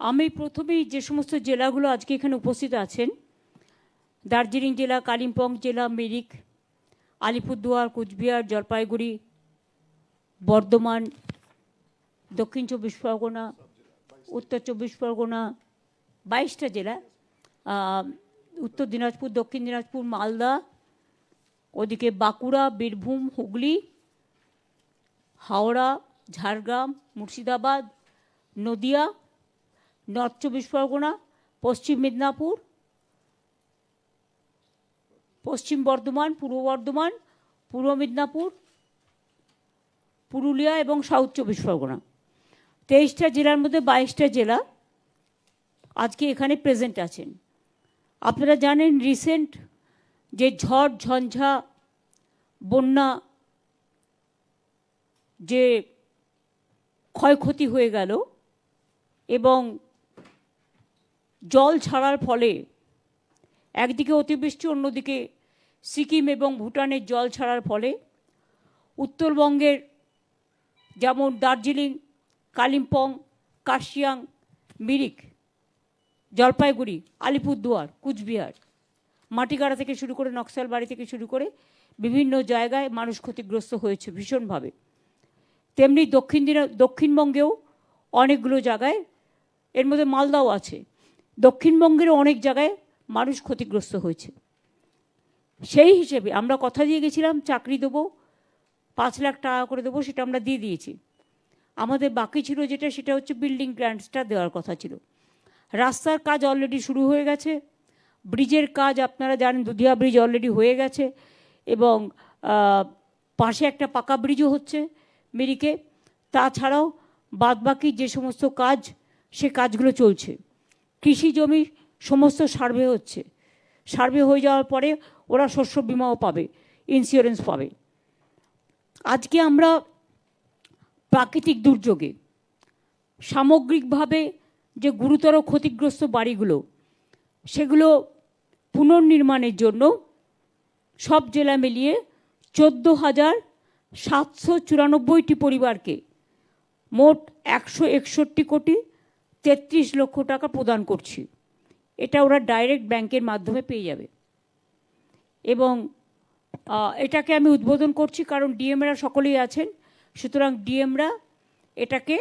আমি প্রথমেই যে সমস্ত জেলাগুলো আজকে এখানে উপস্থিত আছেন, দার্জিলিং জেলা, কালিম্পং জেলা, মিরিক, আলিপুরদুয়ার, কুচবিহার, জলপাইগুড়ি, বর্ধমান, দক্ষিণ চব্বিশ পরগনা, উত্তর চব্বিশ পরগনা, বাইশটা জেলা উত্তর দিনাজপুর, দক্ষিণ দিনাজপুর, মালদা, ওদিকে বাঁকুড়া, বীরভূম, হুগলি, হাওড়া, ঝাড়গ্রাম, মুর্শিদাবাদ, নদিয়া নর্থ চব্বিশ পরগনা, পশ্চিম মেদিনীপুর, পশ্চিম বর্ধমান, পূর্ব বর্ধমান, পূর্ব মেদিনীপুর, পুরুলিয়া এবং সাউথ চব্বিশ পরগনা। তেইশটা জেলার মধ্যে বাইশটা জেলা আজকে এখানে প্রেজেন্ট আছেন। আপনারা জানেন রিসেন্ট যে ঝড়, ঝঞ্ঝা, বন্যা, যে ক্ষয়ক্ষতি হয়ে গেল এবং জল ছাড়ার ফলে একদিকে অতিবৃষ্টি, অন্যদিকে সিকিম এবং ভুটানের জল ছাড়ার ফলে উত্তরবঙ্গের যেমন দার্জিলিং, কালিম্পং, কার্শিয়াং, মিরিক, জলপাইগুড়ি, আলিপুরদুয়ার, কুচবিহার মাটিগাড়া থেকে শুরু করে নকশাল বাড়ি থেকে শুরু করে বিভিন্ন জায়গায় মানুষ ক্ষতিগ্রস্ত হয়েছে ভীষণভাবে। তেমনি দক্ষিণ দিনা, দক্ষিণবঙ্গেও অনেকগুলো জায়গায় এর মধ্যে মালদাও আছে। দক্ষিণবঙ্গের অনেক জায়গায় মানুষ ক্ষতিগ্রস্ত হয়েছে। সেই হিসেবে আমরা কথা দিয়ে গেছিলাম, চাকরি দেবো, পাঁচ লাখ টাকা করে দেবো, সেটা আমরা দিয়ে দিয়েছি। আমাদের বাকি ছিল যেটা, সেটা হচ্ছে বিল্ডিং গ্র্যান্টসটা দেওয়ার কথা ছিল। রাস্তার কাজ অলরেডি শুরু হয়ে গেছে। ব্রিজের কাজ আপনারা জানেন, দুধিয়া ব্রিজ অলরেডি হয়ে গেছে এবং পাশে একটা পাকা ব্রিজও হচ্ছে মেরিকে। তাছাড়াও বাদবাকি যে সমস্ত কাজ, সে কাজগুলো চলছে। কৃষি জমি সমস্ত সার্ভে হচ্ছে। সার্ভে হয়ে যাওয়ার পরে ওরা শস্য বিমাও পাবে ইন্স্যুরেন্স পাবে। আজকে আমরা প্রাকৃতিক দুর্যোগে, সামগ্রিকভাবে যে গুরুতর ক্ষতিগ্রস্ত বাড়িগুলো, সেগুলো পুনর্নির্মাণের জন্য সব জেলা মিলিয়ে চোদ্দ হাজার সাতশো চুরানব্বইটি পরিবারকে মোট একশো একষট্টি কোটি তেত্রিশ লক্ষ টাকা প্রদান করছি। এটা ওরা ডাইরেক্ট ব্যাংকের মাধ্যমে পেয়ে যাবে। এবং এটাকে আমি উদ্বোধন করছি কারণ ডিএমরা সকলেই আছেন। সুতরাং ডিএমরা এটাকে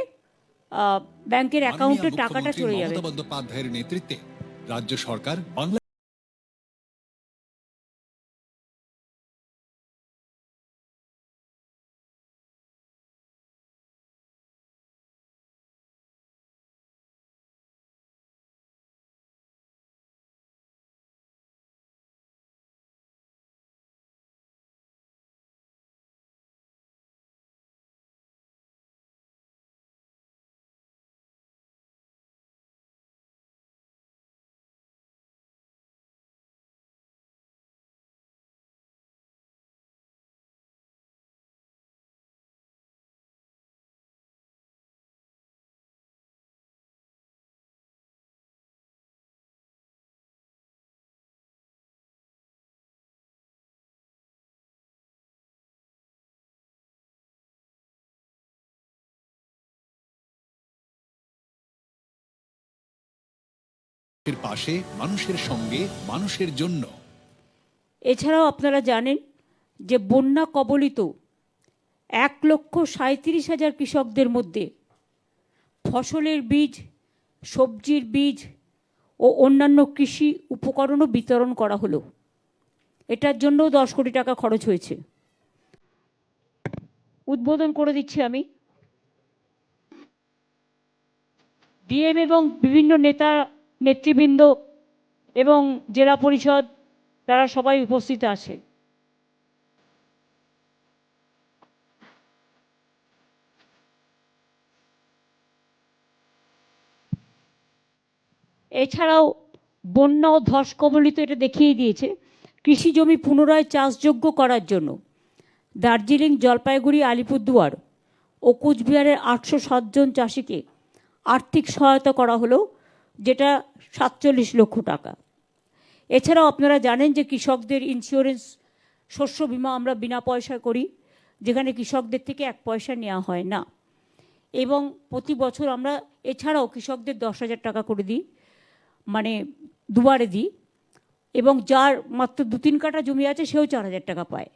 ব্যাংকের অ্যাকাউন্টে টাকাটা চলে যাবে। নেতৃত্বে রাজ্য সরকার এর পাশে মানুষের সঙ্গে মানুষের জন্য। এছাড়াও আপনারা জানেন যে বন্যা কবলিত এক লক্ষ সাঁত্রিশ হাজার কৃষকদের মধ্যে ফসলের বীজ, সবজির বীজ ও অন্যান্য কৃষি উপকরণও বিতরণ করা হলো। এটার জন্য দশ কোটি টাকা খরচ হয়েছে। উদ্বোধন করে দিচ্ছি আমি। ডিএম এবং বিভিন্ন নেতা নেতৃবৃন্দ এবং জেলা পরিষদ, তারা সবাই উপস্থিত আছে। এছাড়াও বন্যা ও ধস কবলিত এটা দেখিয়ে দিয়েছে, কৃষি জমি পুনরায় চাষযোগ্য করার জন্য। দার্জিলিং, জলপাইগুড়ি, আলিপুরদুয়ার ও কুচবিহারের আটশো সাতজন চাষিকে আর্থিক সহায়তা করা হলো। যেটা সাতচল্লিশ লক্ষ টাকা। এছাড়াও আপনারা জানেন যে কৃষকদের ইন্স্যুরেন্স শস্য বীমা আমরা বিনা পয়সা করি, যেখানে কৃষকদের থেকে এক পয়সা নেওয়া হয় না। এবং প্রতি বছর আমরা এছাড়াও কৃষকদের দশ হাজার টাকা করে দিই মানে দুবারে দিই, এবং যার মাত্র দু তিন কাঠা জমি আছে, সেও চার হাজার টাকা পায়।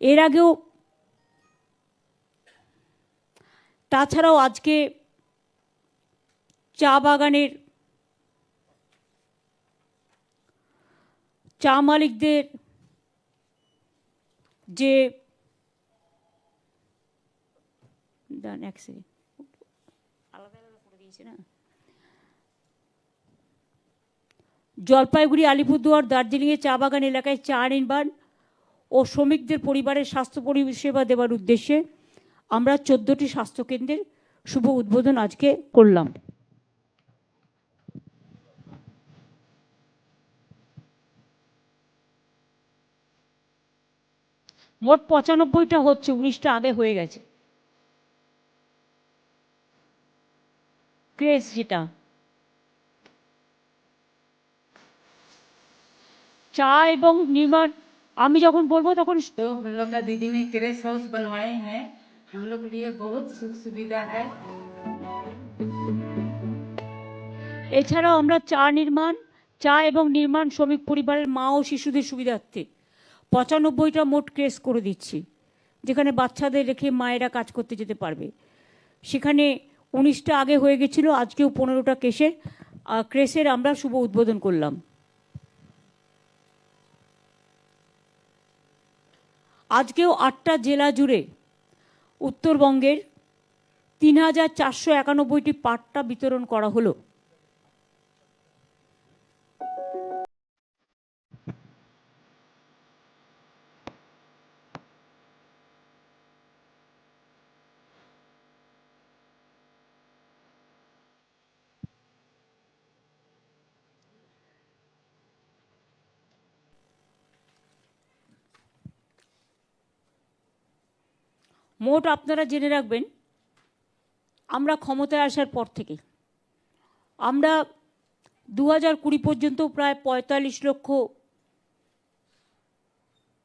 এর আগেও, তাছাড়াও আজকে চা বাগানের চা মালিকদের যে এক আলাদা আলাদা করে দিয়েছে না? জলপাইগুড়ি, আলিপুরদুয়ার, দার্জিলিংয়ে চা বাগান এলাকায় চা নির্মাণ ও শ্রমিকদের পরিবারের স্বাস্থ্য পরিষেবা দেওয়ার উদ্দেশ্যে আমরা চোদ্দোটি স্বাস্থ্যকেন্দ্রের শুভ উদ্বোধন আজকে করলাম। মোট পঁচানব্বইটা হচ্ছে উনিশটা আগে হয়ে গেছে ক্রেজ যেটা চা এবং নির্মাণ আমি যখন বলবো তখন तो हम लोग का दीदी ने क्रेश हाउस बनवाए हैं हम लोग के लिए बहुत सुख सुविधा है এছাড়াও আমরা চা নির্মাণ চা এবং নির্মাণ শ্রমিক পরিবারের মা ও শিশুদের সুবিধার্থে পঁচানব্বইটা মোট ক্রেস করে দিচ্ছি, যেখানে বাচ্চাদের রেখে মায়েরা কাজ করতে যেতে পারবে। সেখানে উনিশটা আগে হয়ে গেছিল, আজকেও পনেরোটা কেসের ক্রেসের আমরা শুভ উদ্বোধন করলাম। আজকেও আটটা জেলা জুড়ে উত্তরবঙ্গের তিন হাজার চারশো একানব্বইটি পাট্টা বিতরণ করা হলো। মোট আপনারা জেনে রাখবেন, আমরা ক্ষমতায় আসার পর থেকে, আমরা দু হাজার কুড়ি পর্যন্ত প্রায় পঁয়তাল্লিশ লক্ষ,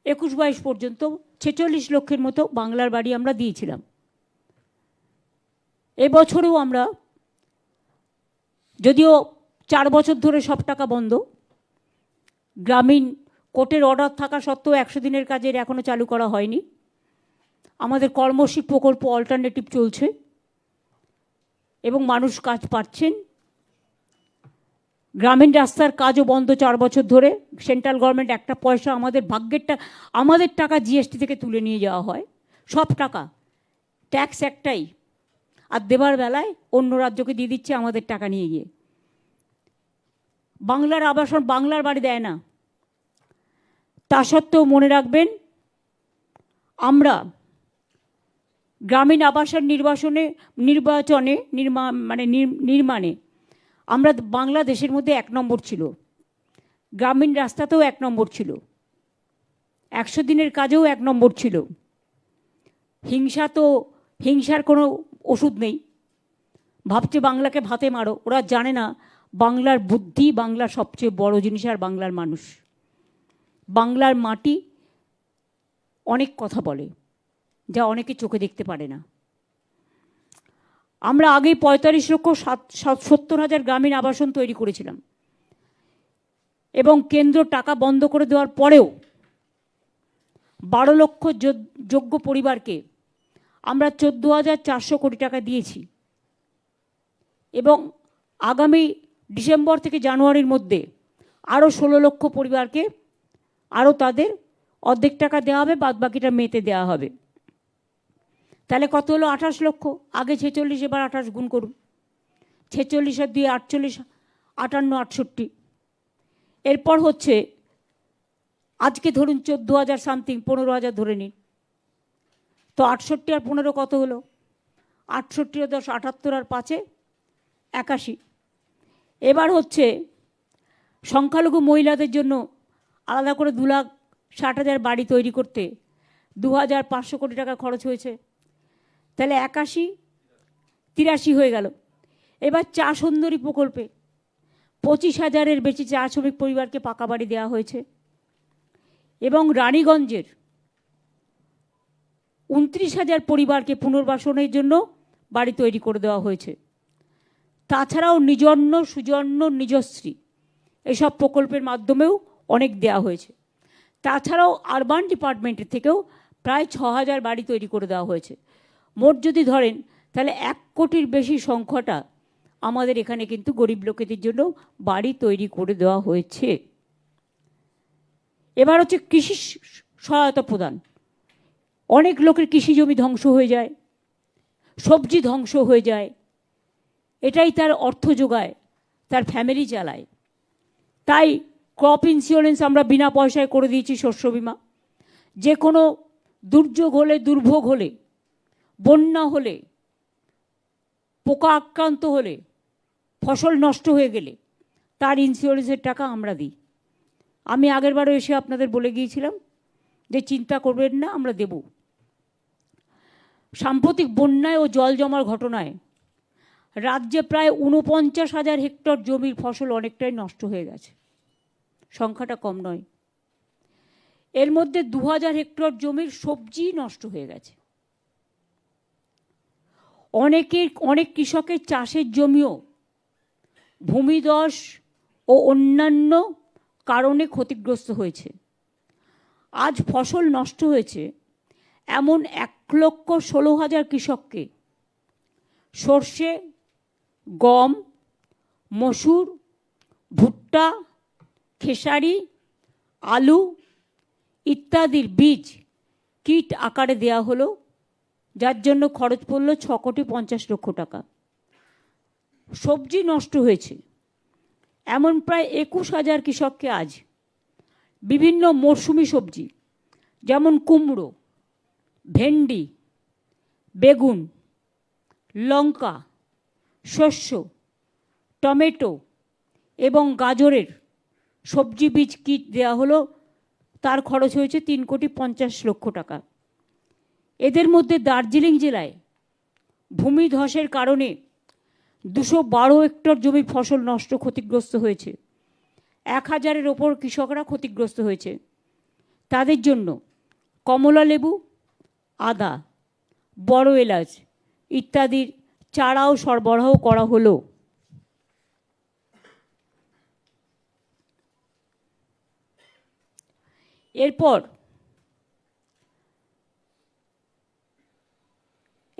একুশ বাইশ পর্যন্ত, ছেচল্লিশ লক্ষের মতো বাংলার বাড়ি আমরা দিয়েছিলাম। এবছরেও আমরা, যদিও চার বছর ধরে সব টাকা বন্ধ, গ্রামীণ কোর্টের অর্ডার থাকা সত্ত্বেও একশো দিনের কাজের এখনও চালু করা হয়নি। আমাদের কর্মশী প্রকল্প অল্টারনেটিভ চলছে এবং মানুষ কাজ পাচ্ছেন। গ্রামীণ রাস্তার কাজও বন্ধ চার বছর ধরে। সেন্ট্রাল গভর্নমেন্ট একটা পয়সা আমাদের ভাগ্যেরটা আমাদের টাকা জিএসটি থেকে তুলে নিয়ে যাওয়া হয়। সব টাকা। ট্যাক্স একটাই। আর দেবার বেলায় অন্য রাজ্যকে দিয়ে দিচ্ছে আমাদের টাকা নিয়ে গিয়ে। বাংলার আবাসন বাংলার বাড়ি দেয় না। তা সত্ত্বেও মনে রাখবেন, আমরা গ্রামীণ আবাসন নির্বাসনে, নির্বাচনে, নির্মা মানে নির- নির্মাণে আমরা বাংলাদেশের মধ্যে এক নম্বর ছিল। গ্রামীণ রাস্তাতেও এক নম্বর ছিল। একশো দিনের কাজেও এক নম্বর ছিল। হিংসা তো, হিংসার কোনো ওষুধ নেই। ভাবছে বাংলাকে ভাতে মারো। ওরা জানে না বাংলার বুদ্ধি বাংলার সবচেয়ে বড় জিনিস আর বাংলার মানুষ। বাংলার মাটি অনেক কথা বলে। যা অনেকে চোখে দেখতে পারে না। আমরা আগেই পঁয়তাল্লিশ লক্ষ সাত, সাত- সত্তর হাজার গ্রামীণ আবাসন তৈরি করেছিলাম। এবং কেন্দ্র টাকা বন্ধ করে দেওয়ার পরেও বারো লক্ষ যোগ- যোগ্য পরিবারকে আমরা চোদ্দ হাজার চারশো কোটি টাকা দিয়েছি। এবং আগামী ডিসেম্বর থেকে জানুয়ারির মধ্যে আরও ষোলো লক্ষ পরিবারকে আরও তাদের অর্ধেক টাকা দেওয়া হবে বাদ বাকিটা মেতে দেওয়া হবে। তাহলে কত হলো? আঠাশ লক্ষ। আগে ছেচল্লিশ, এবার আঠাশ গুণ করুন। ছেচল্লিশ আর দুই, আটচল্লিশ, আটান্ন, আটষট্টি। এরপর হচ্ছে, আজকে ধরুন চোদ্দ হাজার সামথিং পনেরো হাজার ধরে নিন। তো আটষট্টি আর পনেরো কত হলো? আটষট্টি দশ, আটাত্তর আর পাঁচে একাশি। এবার হচ্ছে, সংখ্যালঘু মহিলাদের জন্য আলাদা করে দু লাখ ষাট হাজার বাড়ি তৈরি করতে দু হাজার পাঁচশো কোটি টাকা খরচ হয়েছে। তাহলে একাশি, তিরাশি হয়ে গেল। এবার চা সুন্দরী প্রকল্পে পঁচিশ হাজারের বেশি চা শ্রমিক পরিবারকে পাকা বাড়ি দেওয়া হয়েছে। এবং রানীগঞ্জের উনত্রিশ হাজার পরিবারকে পুনর্বাসনের জন্য বাড়ি তৈরি করে দেওয়া হয়েছে। তাছাড়াও নিজন্য, সুজন্য, নিজশ্রী এসব প্রকল্পের মাধ্যমেও অনেক দেওয়া হয়েছে। তাছাড়াও আরবান ডিপার্টমেন্টের থেকেও প্রায় ছ হাজার বাড়ি তৈরি করে দেওয়া হয়েছে। মোট যদি ধরেন, তাহলে এক কোটির বেশি সংখ্যাটা আমাদের এখানে কিন্তু গরিব লোকেদের জন্য বাড়ি তৈরি করে দেওয়া হয়েছে। এবার হচ্ছে কৃষি সহায়তা প্রদান। অনেক লোকের কৃষি জমি ধ্বংস হয়ে যায়, সবজি ধ্বংস হয়ে যায়, এটাই তার অর্থ যোগায়, তার ফ্যামিলি চালায়। তাই ক্রপ ইন্স্যুরেন্স আমরা বিনা পয়সায় করে দিয়েছি শস্য বিমা। যে কোনো দুর্যোগ হলে, দুর্ভোগ হলে বন্যা হলে, পোকা আক্রান্ত হলে, ফসল নষ্ট হয়ে গেলে তার ইন্স্যুরেন্সের টাকা আমরা দিই। আমি আগেরবারও এসে আপনাদের বলে গিয়েছিলাম যে চিন্তা করবেন না, আমরা দেব। সাম্প্রতিক বন্যায় ও জল জমার ঘটনায় রাজ্যে প্রায় ঊনপঞ্চাশ হাজার হেক্টর জমির ফসল অনেকটাই নষ্ট হয়ে গেছে। সংখ্যাটা কম নয়। এর মধ্যে দু হাজার হেক্টর জমির সবজি নষ্ট হয়ে গেছে। অনেকের, অনেক কৃষকের চাষের জমিও ভূমিদশ ও অন্যান্য কারণে ক্ষতিগ্রস্ত হয়েছে। আজ ফসল নষ্ট হয়েছে এমন এক লক্ষ ষোলো হাজার কৃষককে। সর্ষে, গম, মসুর, ভুট্টা, খেসারি, আলু ইত্যাদির বীজ কীট আকারে দেয়া হলো। যার জন্য খরচ পড়ল ছ কোটি পঞ্চাশ লক্ষ টাকা। সবজি নষ্ট হয়েছে। এমন প্রায় একুশ হাজার কৃষককে আজ বিভিন্ন মরশুমি সবজি, যেমন কুমড়ো, ভেন্ডি, বেগুন, লঙ্কা, শস্য, টমেটো এবং গাজরের সবজি বীজ কিট দেওয়া হলো, তার খরচ হয়েছে তিন কোটি পঞ্চাশ লক্ষ টাকা। এদের মধ্যে দার্জিলিং জেলায় ভূমিধসের কারণে দুশো বারো হেক্টর জমি ফসল নষ্ট ক্ষতিগ্রস্ত হয়েছে। এক হাজারের ওপর কৃষকরা ক্ষতিগ্রস্ত হয়েছে। তাদের জন্য কমলা লেবু, আদা, বড় এলাচ ইত্যাদির চারাও সরবরাহ করা হলো। এরপর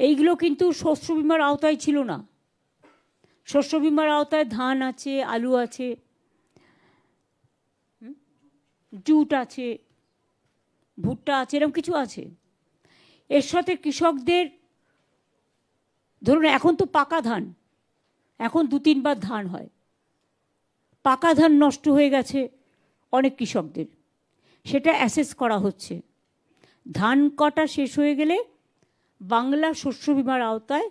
এইগুলো কিন্তু শস্য বিমার আওতায় ছিল না। শস্য বিমার আওতায় ধান আছে, আলু আছে জুট আছে, ভুট্টা আছে, এরকম কিছু আছে। এর সাথে কৃষকদের, ধরুন এখন তো পাকা ধান, এখন দু তিনবার ধান হয়। পাকা ধান নষ্ট হয়ে গেছে অনেক কৃষকদের। সেটা অ্যাসেস করা হচ্ছে। ধান কটা শেষ হয়ে গেলে বাংলা শস্য বিমার আওতায়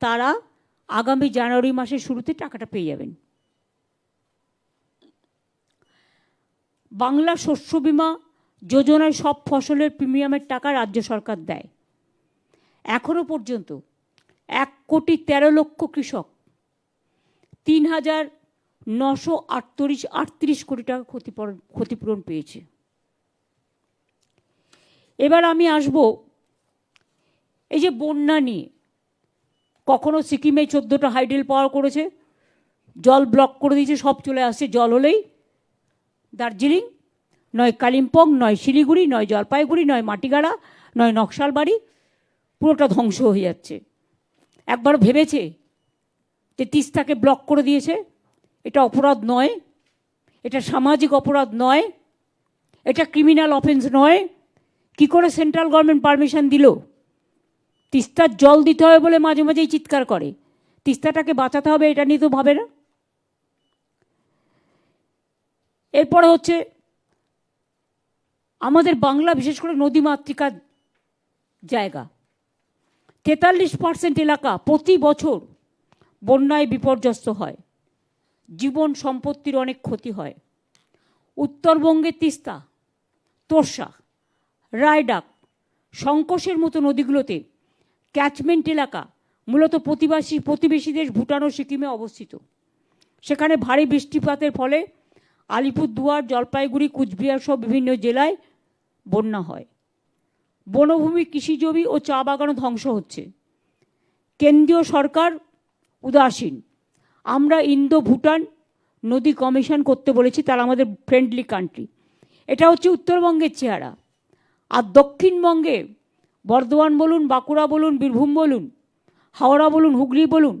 তারা আগামী জানুয়ারি মাসের শুরুতে টাকাটা পেয়ে যাবেন। বাংলা শস্য বিমা যোজনায় সব ফসলের প্রিমিয়ামের টাকা রাজ্য সরকার দেয়। এখনও পর্যন্ত এক কোটি তেরো লক্ষ কৃষক তিন হাজার নশো আটত্রিশ আটত্রিশ কোটি টাকা ক্ষতিপূরণ ক্ষতিপূরণ পেয়েছে। এবার আমি আসব এই যে বন্যা নিয়ে, কখনো সিকিমে চোদ্দোটা হাইডেল পাওয়ার করেছে, জল ব্লক করে দিয়েছে, সব চলে আসছে, জল হলেই। দার্জিলিং, নয় কালিম্পং, নয় শিলিগুড়ি, নয় জলপাইগুড়ি, নয় মাটিগাড়া, নয় নকশালবাড়ি, পুরোটা ধ্বংস হয়ে যাচ্ছে। একবার ভেবেছে যে তিস্তাকে ব্লক করে দিয়েছে, এটা অপরাধ নয়, এটা সামাজিক অপরাধ নয়, এটা ক্রিমিনাল অফেন্স নয়। কি করে সেন্ট্রাল গভর্নমেন্ট পারমিশন দিল? তিস্তার জল দিতে হবে বলে মাঝে মাঝেই চিৎকার করে। তিস্তাটাকে বাঁচাতে হবে, এটা নিয়ে তো ভাবে না। এরপরে হচ্ছে, আমাদের বাংলা বিশেষ করে নদীমাতৃকার জায়গা। তেতাল্লিশ পার্সেন্ট এলাকা প্রতি বছর বন্যায় বিপর্যস্ত হয়। জীবন সম্পত্তির অনেক ক্ষতি হয়। উত্তরবঙ্গের তিস্তা তোর্ষা রায়ডাক সংকোষের মতো নদীগুলোতে ক্যাচমেন্ট এলাকা, মূলত প্রতিবাসী প্রতিবেশী দেশ ভুটান ও সিকিমে অবস্থিত। সেখানে ভারী বৃষ্টিপাতের ফলে আলিপুরদুয়ার, জলপাইগুড়ি, কুচবিহার সহ বিভিন্ন জেলায় বন্যা হয়। বনভূমি, কৃষিজমি ও চা বাগানও ধ্বংস হচ্ছে। কেন্দ্রীয় সরকার উদাসীন। আমরা ইন্দো ভুটান নদী কমিশন করতে বলেছি, তারা আমাদের ফ্রেন্ডলি কান্ট্রি এটা হচ্ছে উত্তরবঙ্গের চেহারা। আর দক্ষিণবঙ্গে বর্ধমান বলুন, বাঁকুড়া বলুন, বীরভূম বলুন, হাওড়া বলুন, হুগলি বলুন,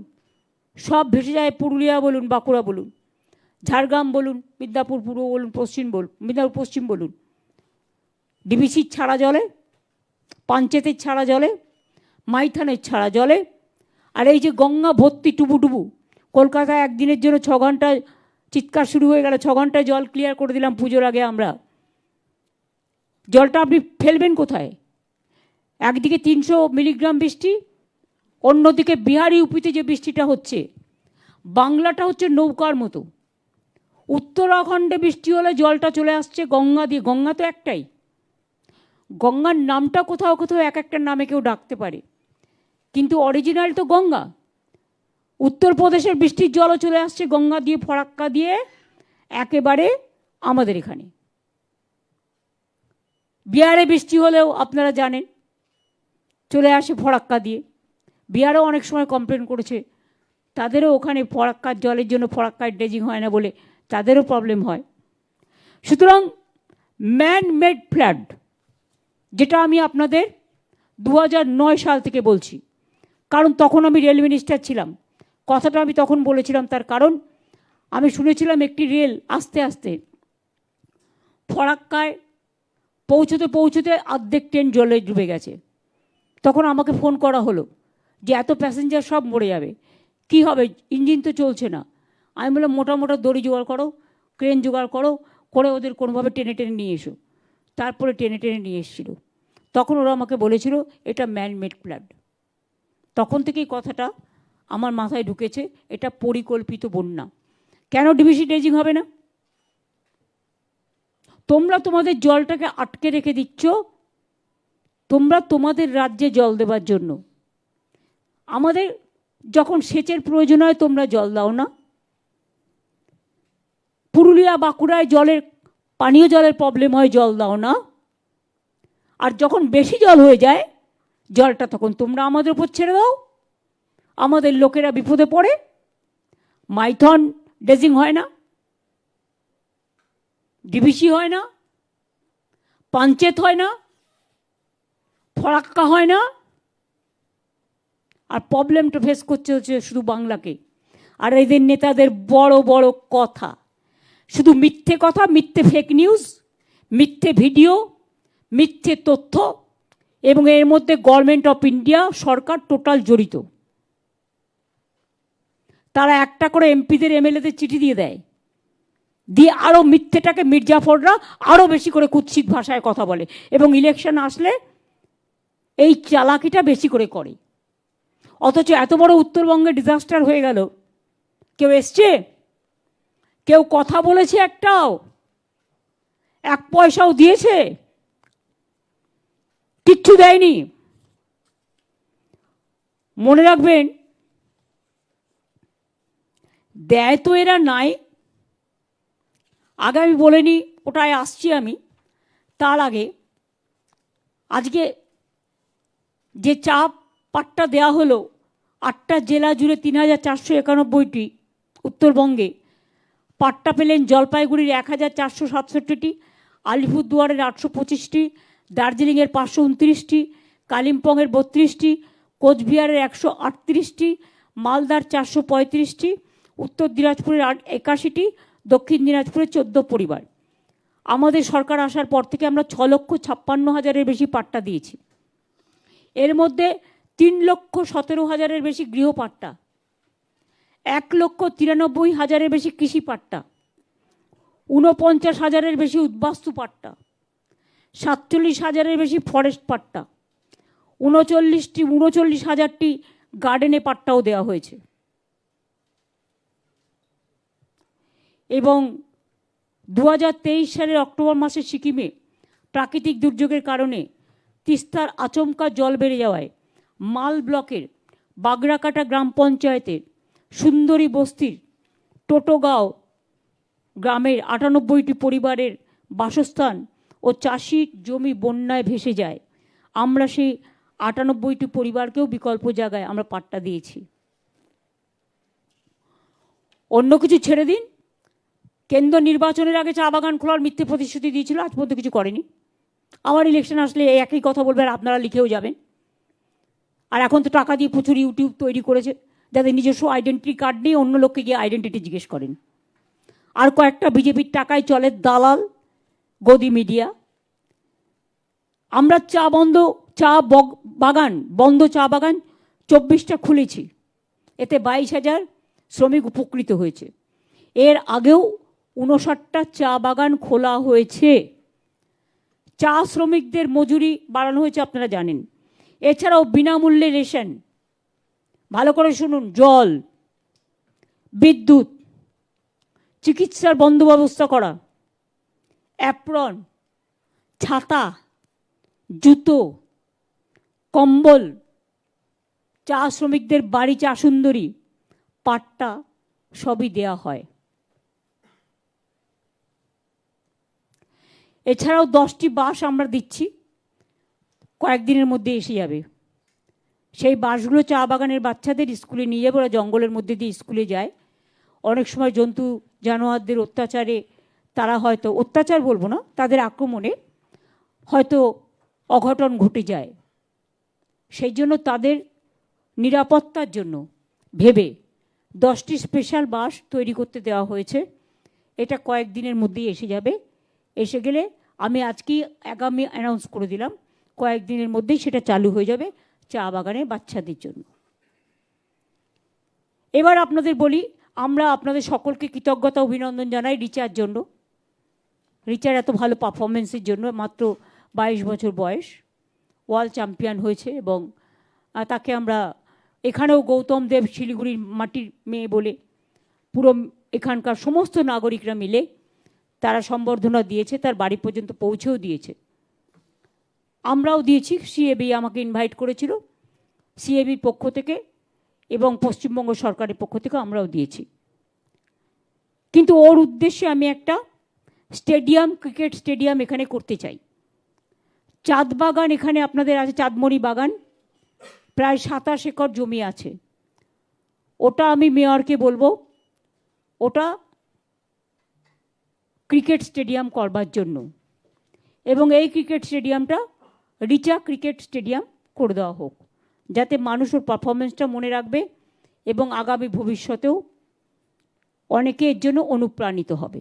সব ভেসে যায় পুরুলিয়া বলুন, বাঁকুড়া বলুন, ঝাড়গ্রাম বলুন, মিদনাপুর পূর্ব বলুন, পশ্চিম বলুন মিদনাপুর পশ্চিম বলুন। ডিবিসির ছাড়া জলে পাঞ্চেতের ছাড়া জলে, মাইথানের ছাড়া জলে, আর এই যে গঙ্গা ভর্তি টুবু টুবু কলকাতায় একদিনের জন্য ছ ঘণ্টা চিৎকার শুরু হয়ে গেল, ছ ঘন্টায় জল ক্লিয়ার করে দিলাম পুজোর আগে আমরা। জলটা আপনি ফেলবেন কোথায়? একদিকে তিনশো মিলিগ্রাম বৃষ্টি, অন্যদিকে বিহারি ইউপিতে যে বৃষ্টিটা হচ্ছে, বাংলাটা হচ্ছে নৌকার মতো। উত্তরাখণ্ডে বৃষ্টি হলে জলটা চলে আসছে গঙ্গা দিয়ে, গঙ্গা তো একটাই। গঙ্গার নামটা কোথাও কোথাও এক একটা নামে কেউ ডাকতে পারে। কিন্তু অরিজিনাল তো গঙ্গা। উত্তরপ্রদেশের বৃষ্টির জলও চলে আসছে গঙ্গা দিয়ে, ফরাক্কা দিয়ে, একেবারে আমাদের এখানে। বিহারে বৃষ্টি হলেও আপনারা জানেন চলে আসে ফরাক্কা দিয়ে। বিহারও অনেক সময় কমপ্লেন করেছে। তাদেরও ওখানে ফরাক্কার জলের জন্য ফরাক্কার ড্রেজিং হয় না বলে তাদেরও প্রবলেম হয়। সুতরাং ম্যান মেড ফ্ল্যাড যেটা আমি আপনাদের দু সাল থেকে বলছি, কারণ তখন আমি রেল মিনিস্টার ছিলাম। কথাটা আমি তখন বলেছিলাম তার কারণ, আমি শুনেছিলাম একটি রেল আস্তে আস্তে ফরাক্কায় পৌঁছতে পৌঁছতে অর্ধেক ট্রেন জলে ডুবে গেছে। তখন আমাকে ফোন করা হলো যে এত প্যাসেঞ্জার সব মরে যাবে। কি হবে? ইঞ্জিন তো চলছে না। আমি বললাম, মোটা মোটা দড়ি জোগাড় করো, ক্রেন জোগাড় করো, করে ওদের কোনোভাবে টেনে টেনে নিয়ে এসো। তারপরে টেনে টেনে নিয়ে এসেছিল। তখন ওরা আমাকে বলেছিল, এটা ম্যানমেড ফ্ল্যাড তখন থেকেই কথাটা আমার মাথায় ঢুকেছে, এটা পরিকল্পিত বন্যা। কেন ডিভিসি ড্রেজিং হবে না? তোমরা তোমাদের জলটাকে আটকে রেখে দিচ্ছ তোমরা তোমাদের রাজ্যে জল দেবার জন্য। আমাদের যখন সেচের প্রয়োজন হয়, তোমরা জল দাও না। পুরুলিয়া, বাঁকুড়ায় জলের, পানীয় জলের প্রবলেম হয়, জল দাও না। আর যখন বেশি জল হয়ে যায়, জলটা তখন তোমরা আমাদের উপর ছেড়ে দাও। আমাদের লোকেরা বিপদে পড়ে। মাইথন ডেজিং হয় না। ডিভিসি হয় না। পাঞ্চেত হয় না। ফরাক্কা হয় না? আর প্রবলেমটা ফেস করছে হচ্ছে শুধু বাংলাকে। আর এদের নেতাদের বড় বড় কথা। শুধু মিথ্যে কথা, মিথ্যে ফেক নিউজ মিথ্যে ভিডিও মিথ্যে তথ্য, এবং এর মধ্যে গভর্নমেন্ট অফ ইন্ডিয়া সরকার টোটাল জড়িত। তারা একটা করে এমপিদের, এমএলএদের চিঠি দিয়ে দেয়। দিয়ে আরও মিথ্যেটাকে মির্জাফররা আরও বেশি করে কুৎসিত ভাষায় কথা বলে। এবং ইলেকশন আসলে এই চালাকিটা বেশি করে করে। অথচ এত বড় উত্তরবঙ্গে ডিজাস্টার হয়ে গেল। কেউ এসছে? কেউ কথা বলেছে একটাও? এক পয়সাও দিয়েছে? কিচ্ছু দেয়নি। মনে রাখবেন, দেয় তো এরা নাই। আগে আমি বলিনি ওটায় আসছি আমি। তার আগে, আজকে যে চাপ পাট্টা দেওয়া হলো, আটটা জেলা জুড়ে তিন হাজার চারশো একানব্বইটি উত্তরবঙ্গে। পাট্টা পেলেন জলপাইগুড়ির এক হাজার চারশো সাতষট্টিটি, আলিপুরদুয়ারের আটশো পঁচিশটি, দার্জিলিংয়ের পাঁচশো উনত্রিশটি, কালিম্পংয়ের বত্রিশটি, কোচবিহারের একশো আটত্রিশটি, মালদার চারশো পঁয়ত্রিশটি, উত্তর দিনাজপুরের একাশিটি, দক্ষিণ দিনাজপুরের চোদ্দ পরিবার। আমাদের সরকার আসার পর থেকে আমরা ছ লক্ষ ছাপ্পান্ন হাজারের বেশি পাট্টা দিয়েছি। এর মধ্যে তিন লক্ষ সতেরো হাজারের বেশি গৃহপাট্টা এক লক্ষ তিরানব্বই হাজারের বেশি কৃষি পাট্টা ঊনপঞ্চাশ হাজারের বেশি উদ্বাস্তু পাট্টা সাতচল্লিশ হাজারের বেশি ফরেস্ট পাট্টা উনচল্লিশটি উনচল্লিশ হাজারটি গার্ডেনে পাট্টাও দেওয়া হয়েছে। এবং দু হাজার তেইশ সালের অক্টোবর মাসে সিকিমে প্রাকৃতিক দুর্যোগের কারণে তিস্তার আচমকা জল বেড়ে যাওয়ায় মাল ব্লকের বাগড়াকাটা গ্রাম পঞ্চায়েতের সুন্দরী বস্তির টোটোগাঁও গ্রামের আটানব্বইটি পরিবারের বাসস্থান ও চাষির জমি বন্যায় ভেসে যায়। আমরা সেই আটানব্বইটি পরিবারকেও বিকল্প জায়গায় আমরা পাট্টা দিয়েছি। অন্য কিছু ছেড়ে দিন? কেন্দ্র নির্বাচনের আগে চা বাগান খোলার মিথ্যে প্রতিশ্রুতি দিয়েছিল, আজ পর্যন্ত কিছু করেনি। আবার ইলেকশন আসলে একই কথা বলবে আর আপনারা লিখেও যাবেন। আর এখন তো টাকা দিয়ে প্রচুর ইউটিউব তৈরি করেছে, যাদের নিজস্ব আইডেন্টিটি কার্ড নিয়ে অন্য লোককে গিয়ে আইডেন্টিটি জিজ্ঞেস করেন। আর কয়েকটা বিজেপির টাকায় চলে দালাল, গদি মিডিয়া আমরা চা বন্ধ, চা বগ- বাগান, বন্ধ চা বাগান চব্বিশটা খুলেছি। এতে বাইশ হাজার শ্রমিক উপকৃত হয়েছে। এর আগেও উনষাটটা চা বাগান খোলা হয়েছে। চা শ্রমিকদের মজুরি বাড়ানো হয়েছে, আপনারা জানেন। এছাড়াও বিনামূল্যে রেশন। ভালো করে শুনুন, জল, বিদ্যুৎ, চিকিৎসার বন্দোবস্ত করা, অ্যাপ্রন, ছাতা, জুতো, কম্বল, চা শ্রমিকদের বাড়ি চা সুন্দরী, পাট্টা সবই দেয়া হয়। এছাড়াও দশটি বাস আমরা দিচ্ছি। কয়েকদিনের মধ্যে এসে যাবে। সেই বাসগুলো চা বাগানের বাচ্চাদের স্কুলে নিয়ে যাবে, ওরা জঙ্গলের মধ্যে দিয়ে স্কুলে যায়। অনেক সময় জন্তু জানোয়ারদের অত্যাচারে তারা হয়তো, অত্যাচার বলব না, তাদের আক্রমণে হয়তো অঘটন ঘটে যায়। সেই জন্য তাদের নিরাপত্তার জন্য ভেবে দশটি স্পেশাল বাস তৈরি করতে দেওয়া হয়েছে। এটা কয়েকদিনের মধ্যেই এসে যাবে। এসে গেলে আমি আজকেই আগামী অ্যানাউন্স করে দিলাম, কয়েকদিনের মধ্যেই সেটা চালু হয়ে যাবে চা বাগানে বাচ্চাদের জন্য। এবার আপনাদের বলি, আমরা আপনাদের সকলকে কৃতজ্ঞতা, অভিনন্দন জানাই রিচার জন্য। রিচার এত ভালো পারফরমেন্সের জন্য, মাত্র বাইশ বছর বয়স ওয়ার্ল্ড চ্যাম্পিয়ন হয়েছে এবং তাকে আমরা এখানেও গৌতম দেব শিলিগুড়ির মাটির মেয়ে বলে, পুরো এখানকার সমস্ত নাগরিকরা মিলে তারা সম্বর্ধনা দিয়েছে, তার বাড়ি পর্যন্ত পৌঁছেও দিয়েছে। আমরাও দিয়েছি সিএবি আমাকে ইনভাইট করেছিল সিএবির পক্ষ থেকে এবং পশ্চিমবঙ্গ সরকারের পক্ষ থেকে আমরাও দিয়েছি। কিন্তু ওর উদ্দেশ্যে আমি একটা স্টেডিয়াম, ক্রিকেট স্টেডিয়াম এখানে করতে চাই। চাঁদ বাগান এখানে আপনাদের আছে, চাঁদমণি বাগান। প্রায় সাতাশ একর জমি আছে। ওটা আমি মেয়রকে বলব, ওটা ক্রিকেট স্টেডিয়াম করবার জন্য। এবং এই ক্রিকেট স্টেডিয়ামটা রিচা ক্রিকেট স্টেডিয়াম করে দেওয়া হোক, যাতে মানুষের পারফরমেন্সটা মনে রাখবে এবং আগামী ভবিষ্যতেও অনেকে এর জন্য অনুপ্রাণিত হবে।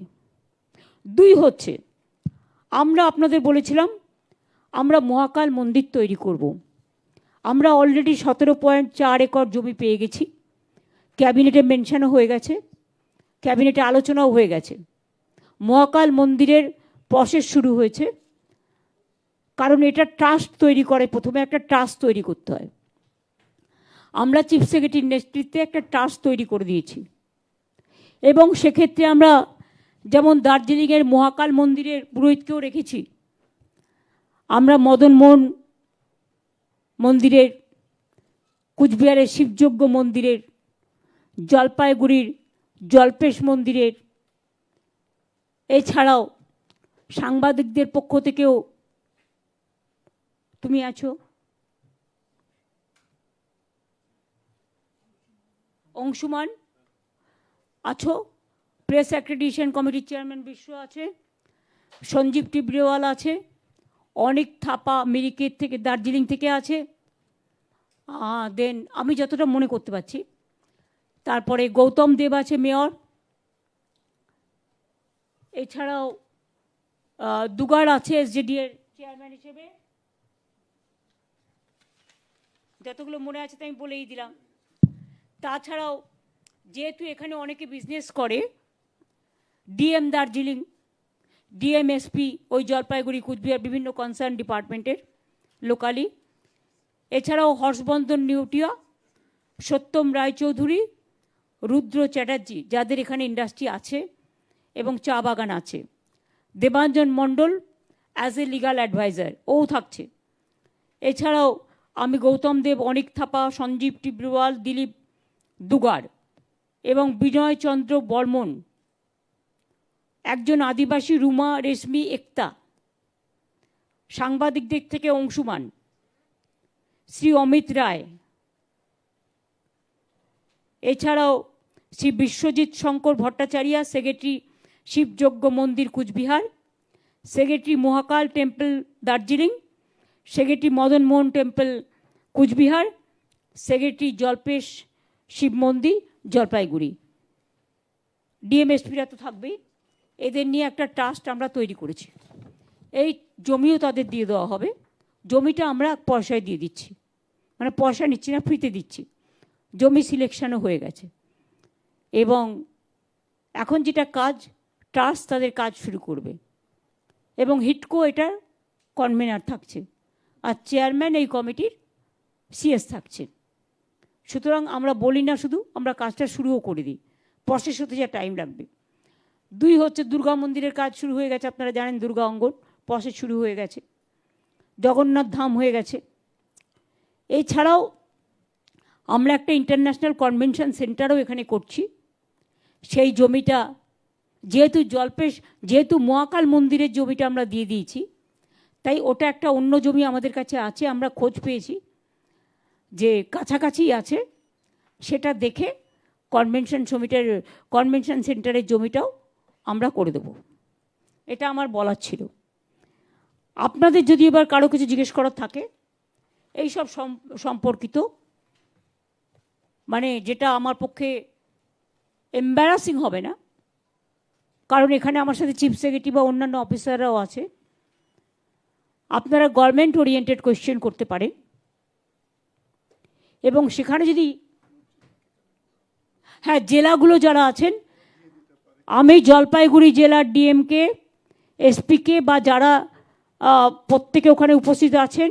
দুই হচ্ছে, আমরা আপনাদের বলেছিলাম, আমরা মহাকাল মন্দির তৈরি করব। আমরা অলরেডি সতেরো পয়েন্ট চার একর জমি পেয়ে গেছি। ক্যাবিনেটে মেনশনও হয়ে গেছে। ক্যাবিনেটে আলোচনাও হয়ে গেছে। মহাকাল মন্দিরের প্রসেস শুরু হয়েছে। কারণ এটা ট্রাস্ট তৈরি করে, প্রথমে একটা ট্রাস্ট তৈরি করতে হয়। আমরা চিফ সেক্রেটারির নেতৃত্বে একটা ট্রাস্ট তৈরি করে দিয়েছি। এবং সেক্ষেত্রে আমরা যেমন দার্জিলিংয়ের মহাকাল মন্দিরের পুরোহিতকেও রেখেছি, আমরা মদন মোহন মন্দিরের, কুচবিহারের শিবযজ্ঞ মন্দিরের, জলপাইগুড়ির জলপেশ মন্দিরের এছাড়াও সাংবাদিকদের পক্ষ থেকেও তুমি আছো? অংশুমান, আছো? প্রেস অ্যাক্রেডিটেশন কমিটির চেয়ারম্যান বিশ্ব আছে, সঞ্জীব টিবরেওয়াল আছে, অনেক থাপা মিরিকের থেকে, দার্জিলিং থেকে আছে। দেন আমি যতটা মনে করতে পারছি, তারপরে গৌতম দেব আছে, মেয়র। এছাড়াও দুগার আছে এসজেডি এর চেয়ারম্যান হিসেবে। যতগুলো মনে আছে তাই আমি বলেই দিলাম। তাছাড়াও, যেহেতু এখানে অনেকে বিজনেস করে ডিএম দার্জিলিং ডিএমএসপি ওই জলপাইগুড়ি, কুচবিহার, বিভিন্ন কনসার্ন ডিপার্টমেন্টের লোকালি এছাড়াও হর্ষবর্ধন নিউটিয়া, সত্যম রায়চৌধুরী, রুদ্র চ্যাটার্জি, যাদের এখানে ইন্ডাস্ট্রি আছে। এবং চা বাগান আছে। Debanjan Mondal as a legal adviser ও থাকছে। এছাড়াও আমি গৌতম দেব, অনিক থাপা, সঞ্জীব টিব্রওয়াল দিলীপ দুগার এবং বিনয় চন্দ্র বর্মন। একজন আদিবাসী রুমা রেশমি একতা। সাংবাদিকদের থেকে অংশুমান। শ্রী অমিত রায়। এছাড়াও Shri Biswajit Shankar Bhattacharya, secretary শিবযজ্ঞ Mandir Coochbehar secretary Mahakal temple Darjeeling secretary Madan Mohan temple Coochbehar secretary Jalpesh Shiv Mandir Jalpaiguri. ডিএমএসপিরা তো থাকবেই। এদের নিয়ে একটা ট্রাস্ট আমরা তৈরি করেছি। এই জমিও তাদের দিয়ে দেওয়া হবে। জমিটা আমরা পয়সায় দিয়ে দিচ্ছি। মানে পয়সা নিচ্ছি না, ফ্রিতে দিচ্ছি। জমি সিলেকশনও হয়ে গেছে। এবং এখন যেটা কাজ ট্রাস্ট তাদের কাজ শুরু করবে। এবং হিটকো এটার কনভেনার থাকছে। আর চেয়ারম্যান এই কমিটির সিএস থাকছে। সুতরাং আমরা বলি না শুধু, আমরা কাজটা শুরুও করে দিই। প্রসেস হতে যা টাইম লাগবে। দুই হচ্ছে দুর্গা মন্দিরের কাজ শুরু হয়ে গেছে, আপনারা জানেন দুর্গা অঙ্গন প্রসেস শুরু হয়ে গেছে। জগন্নাথ ধাম হয়ে গেছে। এছাড়াও আমরা একটা ইন্টারন্যাশনাল কনভেনশন সেন্টারও এখানে করছি। সেই জমিটা যেহেতু জল্পেশ, যেহেতু মহাকাল মন্দিরের জমিটা আমরা দিয়ে দিয়েছি, তাই ওটা একটা অন্য জমি আমাদের কাছে আছে, আমরা খোঁজ পেয়েছি, যে কাছাকাছি আছে, সেটা দেখে কনভেনশন জমিটার কনভেনশন সেন্টারের জমিটাও আমরা করে দেব। এটা আমার বলার ছিল। আপনাদের যদি এবার কারও কিছু জিজ্ঞেস করার থাকে, এই সব সম্পর্কিত মানে যেটা আমার পক্ষে এম্বারাসিং হবে না কারণ এখানে আমার সাথে চিফ সেক্রেটারি বা অন্যান্য অফিসাররাও আছে। আপনারা গভর্নমেন্ট ওরিয়েন্টেড কোয়েশ্চেন করতে পারেন। এবং সেখানে যদি হ্যাঁ জেলাগুলো যারা আছেন, আমি জলপাইগুড়ি জেলার ডিএমকে এসপিকে বা যারা প্রত্যেকে ওখানে উপস্থিত আছেন